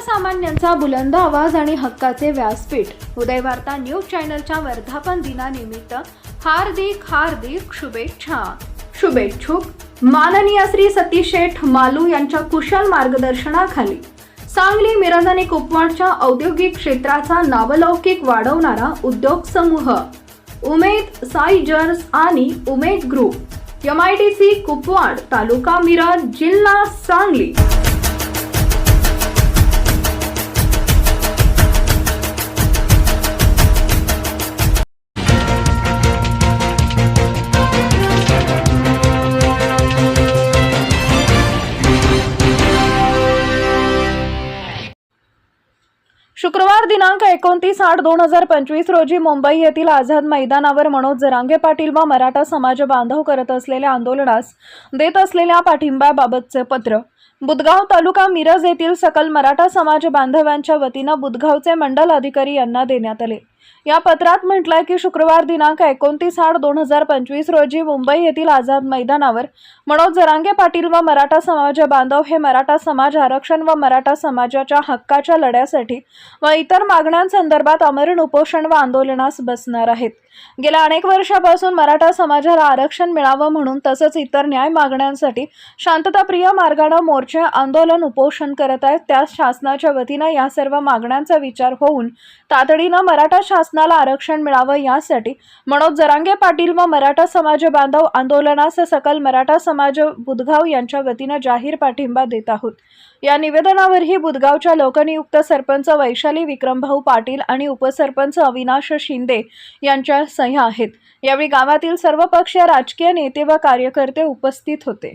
सर्वसामान्यांचा बुलंद आवाज आणि हक्काचे व्यासपीठ. उदयवार्ता न्यूज चॅनलच्या वर्धापन दिनानिमित्त हार्दिक हार्दिक शुभेच्छा. शुभेच्छुक माननीय श्री सतीश शेठ मालू यांच्या कुशल मार्गदर्शनाखाली सांगली मिरज आणि कुपवाडच्या औद्योगिक क्षेत्राचा नावलौकिक वाढवणारा उद्योग समूह उमेद साईजर्स आणि Umed group M I D C Kupwad taluka Miraj जिल्हा सांगली. शुक्रवार दिनांक एकोणतीस आठ दोन हजार पंचवीस रोजी मुंबई येथील आझाद मैदानावर मनोज जरांगे पाटील व मराठा समाज बांधव करत असलेल्या आंदोलनास देत असलेल्या पाठिंब्याबाबतचे पत्र. बुदगाव तालुका मिरज येथील सकल मराठा समाज बांधवांच्या वतीनं बुदगावचे मंडल अधिकारी यांना देण्यात आले. या पत्रात म्हटलंय की शुक्रवार दिनांक एकोणतीस आठ दोन हजार पंचवीस रोजी मुंबई येथील आझाद मैदानावर मनोज जरांगे पाटील व मराठा समाज बांधव हे मराठा समाज आरक्षण व मराठा समाजाच्या हक्काच्या लढ्यासाठी व इतर मागण्यांसंदर्भात आमरण उपोषण व आंदोलनास बसणार आहेत. गेल्या अनेक वर्षापासून मराठा समाजाला आरक्षण मिळावं म्हणून तसंच इतर न्याय मागण्यांसाठी शांतताप्रिय मार्गानं मोर्चे आंदोलन उपोषण करत आहेत. त्या शासनाच्या वतीनं या सर्व मागण्यांचा विचार होऊन तातडीनं मराठा शासनाला आरक्षण मिळावं यासाठी मनोज जरांगे पाटील व मराठा समाज बांधव आंदोलनास सकल मराठा समाज बुधगाव यांच्या वतीनं जाहीर पाठिंबा देत आहोत. या निवेदनावरही बुधगावच्या लोकनियुक्त सरपंच वैशाली विक्रमभाऊ पाटील आणि उपसरपंच अविनाश शिंदे यांच्या सह्या आहेत. यावेळी गावातील सर्व पक्ष राजकीय नेते व कार्यकर्ते उपस्थित होते.